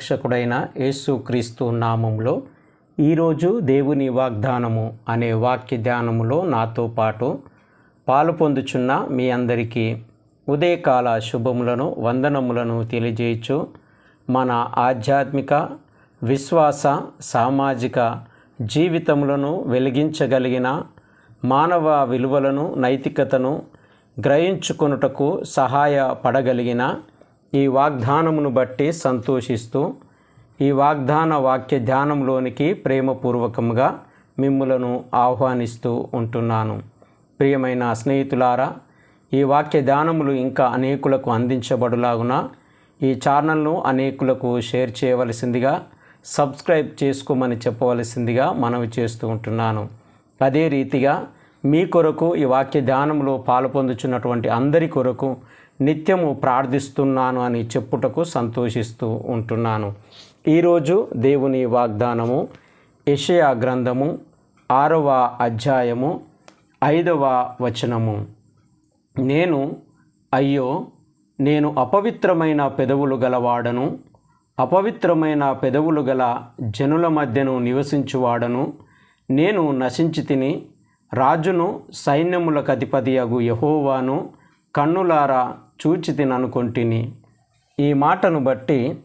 రక్షకుడైన యేసుక్రీస్తు నామంలో ఈరోజు దేవుని వాగ్దానము అనే వాక్య ధ్యానములో నాతో పాటు పాలు పొందుచున్న మీ అందరికీ ఉదయకాల శుభములను వందనములను తెలియజేయచ్చు. మన ఆధ్యాత్మిక విశ్వాస సామాజిక జీవితములను వెలిగించగలిగిన మానవ విలువలను నైతికతను గ్రహించుకొనుటకు సహాయపడగలిగిన ఈ వాగ్దానమును బట్టి సంతోషిస్తూ ఈ వాగ్దాన వాక్య ధ్యానంలోనికి ప్రేమపూర్వకంగా మిమ్ములను ఆహ్వానిస్తూ ఉంటున్నాను. ప్రియమైన స్నేహితులారా ఈ వాక్య ధ్యానములు ఇంకా అనేకులకు అందించబడులాగున ఈ ఛానల్ను అనేకులకు షేర్ చేయవలసిందిగా సబ్స్క్రైబ్ చేసుకోమని చెప్పవలసిందిగా మనవి చేస్తూ ఉంటున్నాను. అదే రీతిగా మీ కొరకు ఈ వాక్య ధ్యానంలో పాల్పొందుచున్నటువంటి అందరి కొరకు నిత్యము ప్రార్థిస్తున్నాను అని చెప్పుటకు సంతోషిస్తూ ఉంటున్నాను. ఈరోజు దేవుని వాగ్దానము యషయా గ్రంథము ఆరవ అధ్యాయము ఐదవ వచనము. నేను అయ్యో నేను అపవిత్రమైన పెదవులు గలవాడను అపవిత్రమైన పెదవులు గల జనుల మధ్యను నివసించువాడను. నేను నశించి తిని రాజును సైన్యములకు అధిపతి అగు యహోవాను కన్నులారా చూచి తిననుకొంటిని ఈ మాటను బట్టి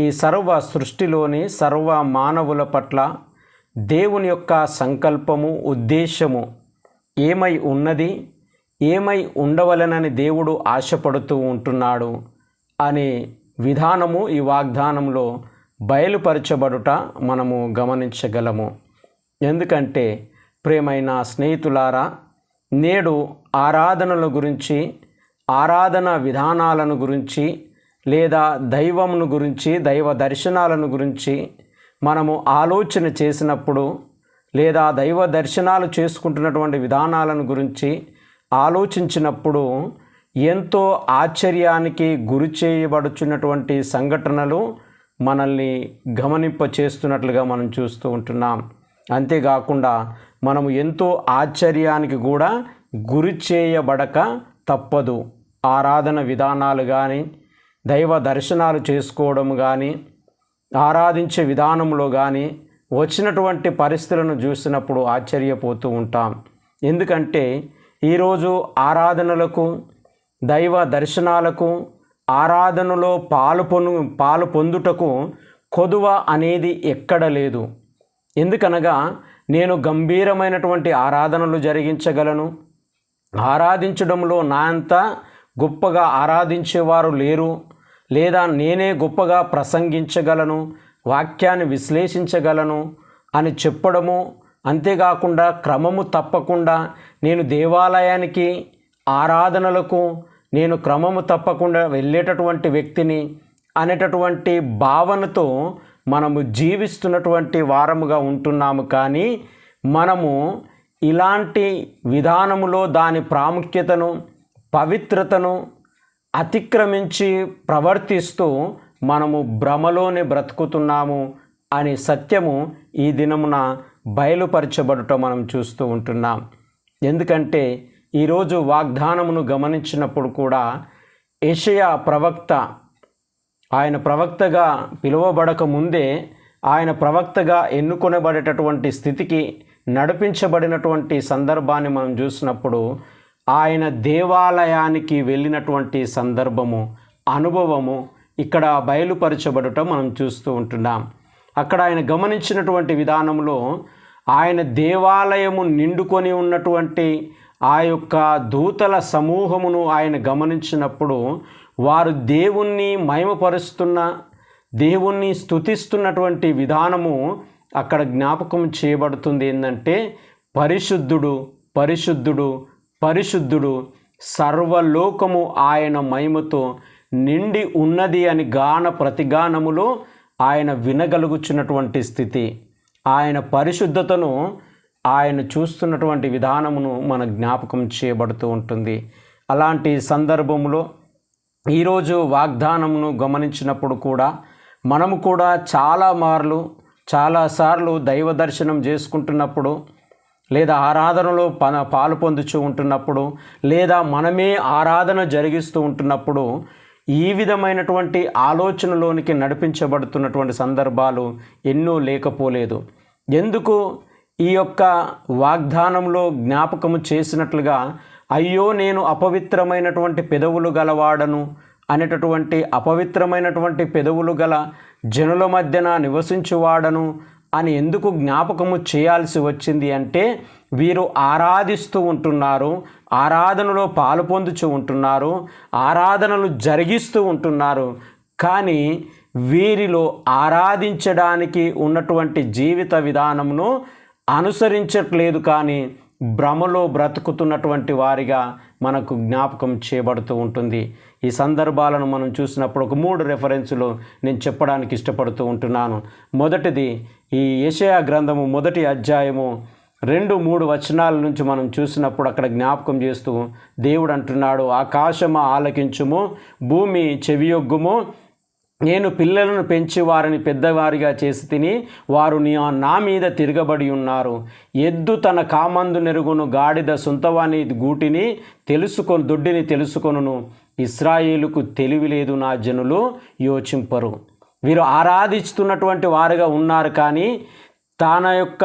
ఈ సర్వ సృష్టిలోని సర్వ మానవుల పట్ల దేవుని యొక్క సంకల్పము ఉద్దేశము ఏమై ఉన్నది? ఏమై ఉండవలనని దేవుడు ఆశపడుతూ ఉంటున్నాడు అనే విధానము ఈ వాగ్దానంలో బయలుపరచబడుట మనము గమనించగలము. ఎందుకంటే ప్రేమైన స్నేహితులారా నేడు ఆరాధనల గురించి ఆరాధన విధానాలను గురించి లేదా దైవమును గురించి దైవ దర్శనాలను గురించి మనము ఆలోచన చేసినప్పుడు లేదా దైవ దర్శనాలు చేసుకుంటున్నటువంటి విధానాలను గురించి ఆలోచించినప్పుడు ఎంతో ఆశ్చర్యానికి గురి చేయబడుచున్నటువంటి సంఘటనలు మనల్ని గమనింప చేస్తున్నట్లుగా మనం చూస్తూ ఉంటున్నాం. అంతేకాకుండా మనము ఎంతో ఆశ్చర్యానికి కూడా గురి చేయబడక తప్పదు. ఆరాధన విధానాలు కానీ దైవ దర్శనాలు చేసుకోవడం కానీ ఆరాధించే విధానంలో కానీ వచ్చినటువంటి పరిస్థితులను చూసినప్పుడు ఆశ్చర్యపోతూ ఉంటాం. ఎందుకంటే ఈరోజు ఆరాధనలకు దైవ దర్శనాలకు ఆరాధనలో పాలు పొను పాలు పొందుటకు కొదువ అనేది ఎక్కడ లేదు. ఎందుకనగా నేను గంభీరమైనటువంటి ఆరాధనలు జరిగించగలను. ఆరాధించడంలో నా అంత గొప్పగా ఆరాధించేవారు లేరు. లేదా నేనే గొప్పగా ప్రసంగించగలను వాక్యాన్ని విశ్లేషించగలను అని చెప్పడము అంతేకాకుండా క్రమము తప్పకుండా నేను దేవాలయానికి ఆరాధనలకు నేను క్రమము తప్పకుండా వెళ్ళేటటువంటి వ్యక్తిని అనేటటువంటి భావనతో మనము జీవిస్తున్నటువంటి వారముగా ఉంటున్నాము కానీ మనము ఇలాంటి విధానములో దాని ప్రాముఖ్యతను పవిత్రతను అతిక్రమించి ప్రవర్తిస్తూ మనము భ్రమలోనే బ్రతుకుతున్నాము అనే సత్యము ఈ దినమున బయలుపరచబడటం మనం చూస్తూ ఉంటున్నాం. ఎందుకంటే ఈరోజు వాగ్దానమును గమనించినప్పుడు కూడా ఏషయా ప్రవక్త ఆయన ప్రవక్తగా పిలువబడక ముందే ఆయన ప్రవక్తగా ఎన్నుకొనబడేటటువంటి స్థితికి నడిపించబడినటువంటి సందర్భాన్ని మనం చూసినప్పుడు ఆయన దేవాలయానికి వెళ్ళినటువంటి సందర్భము అనుభవము ఇక్కడ బయలుపరచబడటం మనం చూస్తూ ఉంటున్నాం. అక్కడ ఆయన గమనించినటువంటి విధానంలో ఆయన దేవాలయము నిండుకొని ఉన్నటువంటి ఆ యొక్క దూతల సమూహమును ఆయన గమనించినప్పుడు వారు దేవుణ్ణి మయమపరుస్తున్న దేవుణ్ణి స్థుతిస్తున్నటువంటి విధానము అక్కడ జ్ఞాపకం చేయబడుతుంది ఏంటంటే పరిశుద్ధుడు పరిశుద్ధుడు పరిశుద్ధుడు సర్వలోకము ఆయన మహిమతో నిండి ఉన్నది అని గాన ప్రతిగానములో ఆయన వినగలుగుచున్నటువంటి స్థితి. ఆయన పరిశుద్ధతను ఆయన చూస్తున్నటువంటి విధానమును మన జ్ఞాపకం చేయబడుతూ ఉంటుంది. అలాంటి సందర్భంలో ఈరోజు వాగ్దానమును గమనించినప్పుడు కూడా మనము కూడా చాలా మార్లు చాలాసార్లు దైవ దర్శనం చేసుకుంటున్నప్పుడు లేదా ఆరాధనలో పన పాలు పొందుచూ ఉంటున్నప్పుడు లేదా మనమే ఆరాధన జరిగిస్తూ ఉంటున్నప్పుడు ఈ విధమైనటువంటి ఆలోచనలోనికి నడిపించబడుతున్నటువంటి సందర్భాలు ఎన్నో లేకపోలేదు. ఎందుకు? ఈ యొక్క వాగ్దానంలో జ్ఞాపకము చేసినట్లుగా అయ్యో నేను అపవిత్రమైనటువంటి పెదవులు గలవాడను అనేటటువంటి అపవిత్రమైనటువంటి పెదవులు గల జనుల మధ్యన నివసించువాడను అని ఎందుకు జ్ఞాపకము చేయాల్సి వచ్చింది అంటే వీరు ఆరాధిస్తూ ఉంటున్నారు ఆరాధనలో పాలు పొందుచూ ఉంటున్నారు ఆరాధనలు జరిగిస్తూ ఉంటున్నారు. కానీ వీరిలో ఆరాధించడానికి ఉన్నటువంటి జీవిత విధానమును అనుసరించట్లేదు కానీ భ్రమలో బ్రతుకుతున్నటువంటి వారిగా మనకు జ్ఞాపకం చేయబడుతూ ఉంటుంది. ఈ సందర్భాలను మనం చూసినప్పుడు ఒక మూడు రెఫరెన్సులు నేను చెప్పడానికి ఇష్టపడుతూ ఉంటున్నాను. మొదటిది ఈ యషయా గ్రంథము మొదటి అధ్యాయము రెండు మూడు వచనాల నుంచి మనం చూసినప్పుడు అక్కడ జ్ఞాపకం చేస్తూ దేవుడు అంటున్నాడు ఆకాశము ఆలకించుము భూమి చెవియొగ్గుము నేను పిల్లలను పెంచి వారిని పెద్దవారిగా చేసి తిని వారు నా మీద తిరగబడి ఉన్నారు. ఎద్దు తన కామందు నెరుగును గాడిద సొంతవాని గూటిని తెలుసుకొని దొడ్డిని తెలుసుకొనును. ఇస్రాయేలుకు తెలివి లేదు నా జనులు యోచింపరు. వీరు ఆరాధిస్తున్నటువంటి వారుగా ఉన్నారు కానీ తన యొక్క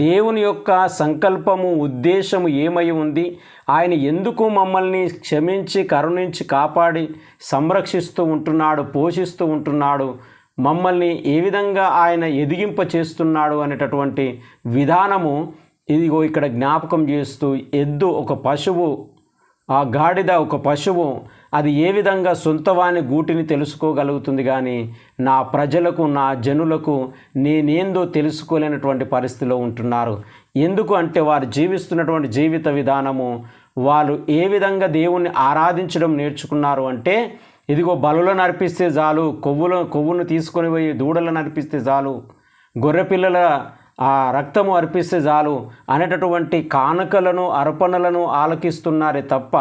దేవుని యొక్క సంకల్పము ఉద్దేశము ఏమై ఉంది? ఆయన ఎందుకు మమ్మల్ని క్షమించి కరుణించి కాపాడి సంరక్షిస్తూ ఉంటున్నాడు పోషిస్తూ ఉంటున్నాడు? మమ్మల్ని ఏ విధంగా ఆయన ఎదిగింప చేస్తున్నాడు అనేటటువంటి విధానము ఇదిగో ఇక్కడ జ్ఞాపకం చేస్తూ ఎద్దు ఒక పశువు ఆ గాడిద ఒక పశువు అది ఏ విధంగా సొంతవాని గూటిని తెలుసుకోగలుగుతుంది కానీ నా ప్రజలకు నా జనులకు నేనేందో తెలుసుకోలేనటువంటి పరిస్థితిలో ఉంటున్నారు. ఎందుకు అంటే వారు జీవిస్తున్నటువంటి జీవిత విధానము వాళ్ళు ఏ విధంగా దేవుణ్ణి ఆరాధించడం నేర్చుకున్నారు అంటే ఇదిగో బలులను అర్పిస్తే చాలు కొవ్వుల కొవ్వును తీసుకొని పోయి దూడలను అర్పిస్తే చాలు గొర్రెపిల్లల ఆ రక్తము అర్పిస్తే చాలు అనేటటువంటి కానుకలను అర్పణలను ఆలకిస్తున్నారే తప్ప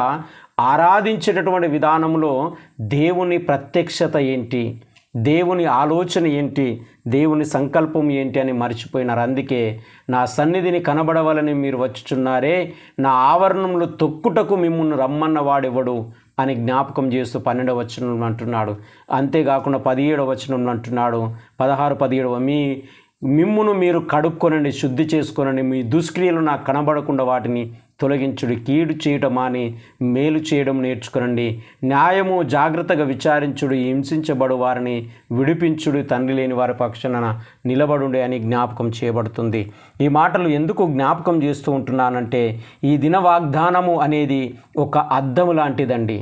ఆరాధించేటటువంటి విధానంలో దేవుని ప్రత్యక్షత ఏంటి? దేవుని ఆలోచన ఏంటి? దేవుని సంకల్పం ఏంటి అని మర్చిపోయినారు. అందుకే నా సన్నిధిని కనబడవాలని మీరు వచ్చుచున్నారే నా ఆవరణంలో తొక్కుటకు మిమ్మల్ని రమ్మన్న వాడెవడు అని జ్ఞాపకం చేస్తూ పన్నెండవ వచనం అంటున్నాడు. అంతేకాకుండా పదిహేడవ వచనం అంటున్నాడు. పదహారు పదిహేడవ మీ మిమ్మును మీరు కడుక్కొనండి శుద్ధి చేసుకొనండి మీ దుష్క్రియలు నాకు కనబడకుండా వాటిని తొలగించుడి కీడు చేయటం అని మేలు చేయడం నేర్చుకునండి. న్యాయము జాగ్రత్తగా విచారించుడు హింసించబడు వారిని విడిపించుడు తండ్రి లేని వారి పక్షాన నిలబడుండే అని జ్ఞాపకం చేయబడుతుంది. ఈ మాటలు ఎందుకు జ్ఞాపకం చేస్తూ ఉంటున్నానంటే ఈ దిన వాగ్దానము అనేది ఒక అద్దము లాంటిదండి.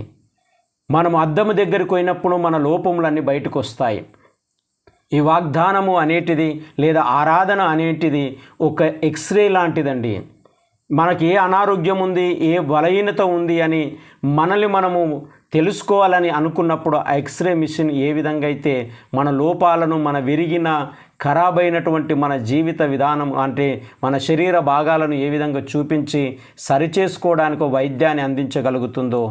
మనం అద్దము దగ్గరికి పోయినప్పుడు మన లోపములన్నీ బయటకు వస్తాయి ఈ వాగ్దానము అనేటిది లేదా ఆరాధన అనేటిది ఒక ఎక్స్రే లాంటిదండి. మనకి ఏ అనారోగ్యం ఉంది ఏ బలహీనత ఉంది అని మనల్ని మనము తెలుసుకోవాలని అనుకున్నప్పుడు ఆ ఎక్స్రే మిషన్ ఏ విధంగా అయితే మన లోపాలను మన విరిగిన ఖరాబ్ అయినటువంటి మన జీవిత విధానం అంటే మన శరీర భాగాలను ఏ విధంగా చూపించి సరిచేసుకోవడానికి వైద్యాన్ని అందించగలుగుతుందో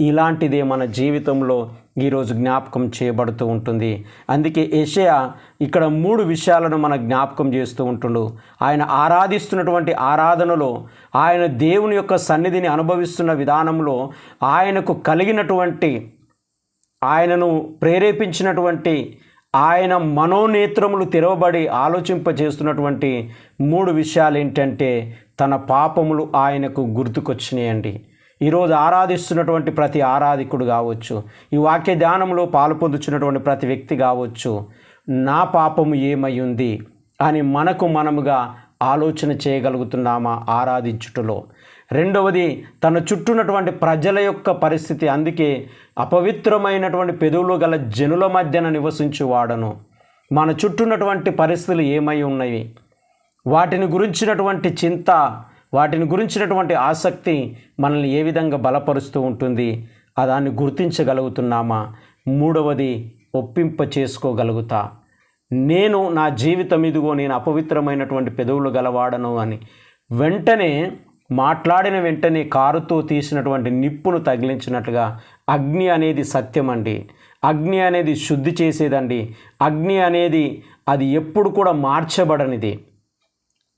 ఇలాంటిదే మన జీవితంలో ఈరోజు జ్ఞాపకం చేయబడుతూ ఉంటుంది. అందుకే ఏషయా ఇక్కడ మూడు విషయాలను మన జ్ఞాపకం చేస్తూ ఉంటుండు. ఆయన ఆరాధిస్తున్నటువంటి ఆరాధనలో ఆయన దేవుని యొక్క సన్నిధిని అనుభవిస్తున్న విధానంలో ఆయనకు కలిగినటువంటి ఆయనను ప్రేరేపించినటువంటి ఆయన మనోనేత్రములు తెరవబడి ఆలోచింపజేస్తున్నటువంటి మూడు విషయాలు ఏంటంటే తన పాపములు ఆయనకు గుర్తుకొచ్చినాయండి. ఈరోజు ఆరాధిస్తున్నటువంటి ప్రతి ఆరాధికుడు కావచ్చు ఈ వాక్య ధ్యానంలో పాలు పొందుతున్నటువంటి ప్రతి వ్యక్తి కావచ్చు నా పాపము ఏమై అని మనకు మనముగా ఆలోచన చేయగలుగుతున్నామా ఆరాధించుటలో? రెండవది తన చుట్టూనటువంటి ప్రజల యొక్క పరిస్థితి అందుకే అపవిత్రమైనటువంటి పెదవులు గల జనుల మధ్యన నివసించువాడను. మన చుట్టూనటువంటి పరిస్థితులు ఏమై ఉన్నాయి వాటిని గురించినటువంటి చింత వాటిని గురించినటువంటి ఆసక్తి మనల్ని ఏ విధంగా బలపరుస్తూ ఉంటుంది? దాన్ని గుర్తించగలుగుతున్నామా? మూడవది ఒప్పింప చేసుకోగలుగుతా. నేను నా జీవితం ఇదిగో నేను అపవిత్రమైనటువంటి పెదవులు గలవాడను అని వెంటనే మాట్లాడిన వెంటనే కారుతో తీసినటువంటి నిప్పును తగిలించినట్లుగా అగ్ని అనేది సత్యం అండి అగ్ని అనేది శుద్ధి చేసేదండి. అగ్ని అనేది అది ఎప్పుడు కూడా మార్చబడనిది.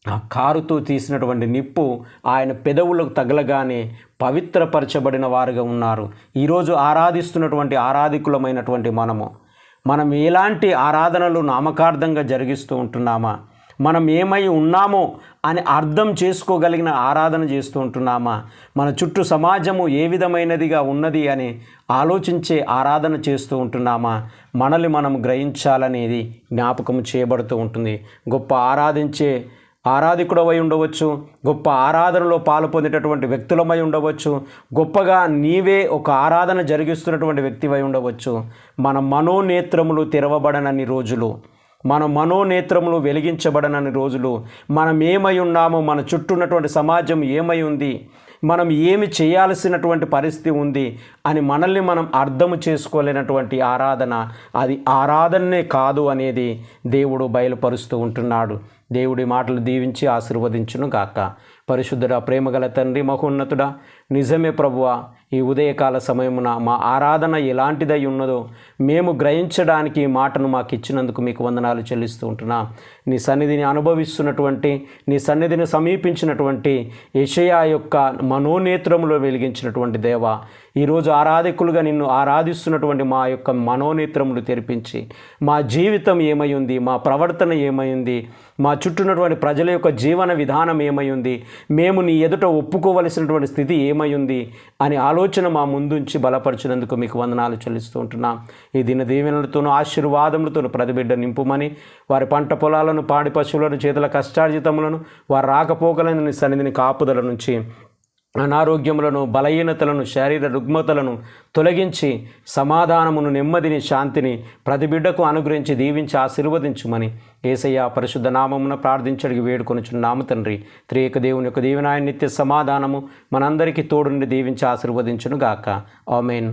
ఆ కారుతో తీసినటువంటి నిప్పు ఆయన పెదవులకు తగలగానే పవిత్రపరచబడిన వారుగా ఉన్నారు. ఈరోజు ఆరాధిస్తున్నటువంటి ఆరాధికులమైనటువంటి మనము మనం ఎలాంటి ఆరాధనలు నామకార్థంగా జరిగిస్తూ ఉంటున్నామా? మనం ఏమై ఉన్నామో అని అర్థం చేసుకోగలిగిన ఆరాధన చేస్తూ ఉంటున్నామా? మన చుట్టూ సమాజము ఏ విధమైనదిగా ఉన్నది అని ఆలోచించే ఆరాధన చేస్తూ ఉంటున్నామా? మనల్ని మనం గ్రహించాలనేది జ్ఞాపకం చేయబడుతూ ఉంటుంది. గొప్ప ఆరాధించే ఆరాధికుడవై ఉండవచ్చు గొప్ప ఆరాధనలో పాలు పొందేటటువంటి వ్యక్తులమై ఉండవచ్చు గొప్పగా నీవే ఒక ఆరాధన జరిగిస్తున్నటువంటి వ్యక్తివై ఉండవచ్చు. మన మనోనేత్రములు తెరవబడనన్ని రోజులు మన మనోనేత్రములు వెలిగించబడనని రోజులు మనం ఏమై ఉన్నామో మన చుట్టూ ఉన్నటువంటి సమాజం ఏమై ఉంది మనం ఏమి చేయాల్సినటువంటి పరిస్థితి ఉంది అని మనల్ని మనం అర్థం చేసుకోలేనటువంటి ఆరాధన అది ఆరాధనే కాదు అనేది దేవుడు బయలుపరుస్తూ ఉంటున్నాడు. దేవుడి మాటలు దీవించి ఆశీర్వదించును గాక. పరిశుద్ధుడ ప్రేమగల తండ్రి మహోన్నతుడా నిజమే ప్రభువా ఈ ఉదయకాల సమయమున మా ఆరాధన ఎలాంటిదై ఉన్నదో మేము గ్రహించడానికి ఈ మాటను మాకు ఇచ్చినందుకు మీకు వందనాలు చెల్లిస్తూ ఉంటున్నా. నీ సన్నిధిని అనుభవిస్తున్నటువంటి నీ సన్నిధిని సమీపించినటువంటి యషయా యొక్క మనోనేత్రములో వెలిగించినటువంటి దేవ ఈరోజు ఆరాధికులుగా నిన్ను ఆరాధిస్తున్నటువంటి మా యొక్క మనోనేత్రములు తెరిపించి మా జీవితం ఏమై ఉంది మా ప్రవర్తన ఏమై ఉంది మా చుట్టూన్నటువంటి ప్రజల యొక్క జీవన విధానం ఏమై ఉంది మేము నీ ఎదుట ఒప్పుకోవలసినటువంటి స్థితి ఏమై ఉంది అని ఆలోచన మా ముందుంచి బలపరిచినందుకు మీకు వందనాలు చెల్లిస్తూ ఉంటున్నాం. ఈ దిన దీవెనలతోనూ ఆశీర్వాదములతోనూ ప్రతిబిడ్డ నింపుమని వారి పంట పొలాలను పాడి పశువులను చేతుల కష్టార్జితములను వారు రాకపోకలను సన్నిధిని కాపుదల నుంచి అనారోగ్యములను బలహీనతలను శారీర రుగ్మతలను తొలగించి సమాధానమును నెమ్మదిని శాంతిని ప్రతి బిడ్డకు అనుగ్రహించి దీవించి ఆశీర్వదించుమని ఏసయ్య పరిశుద్ధ నామమున ప్రార్థించడికి వేడుకొనుచున్నాము తండ్రి. త్రియక దేవుని యొక్క దీవెనాయ నిత్య సమాధానము మనందరికీ తోడుండి దీవించి ఆశీర్వదించును గాక ఆమెన్.